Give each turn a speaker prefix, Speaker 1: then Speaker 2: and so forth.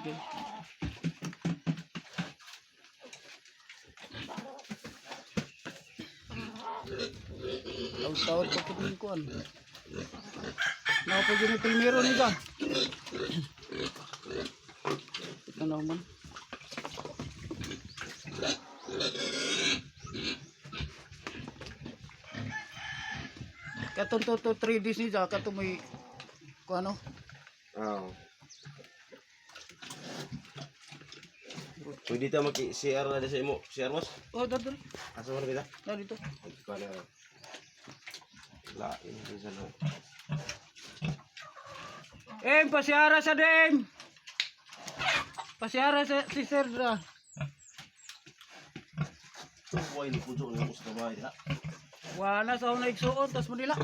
Speaker 1: Okay. Tawad-tawad pa po yung kuhan. Nakapag yun yung primero nila. Ito naman. Katong to to 3 days nila, katong may kung ano,
Speaker 2: Oo. Pwede tayo maki-CR na sa imo. CR mas?
Speaker 1: oh dadal,
Speaker 2: Asa mo na kita?
Speaker 1: na dito.
Speaker 2: Na rin. Lain din sa loob.
Speaker 1: Eh, pasiara sa dem. Pasiara sa si Sir Dra.
Speaker 2: Buhay ni na ako sa bahay. Ha?
Speaker 1: Wala sa una igsuon tas Manila.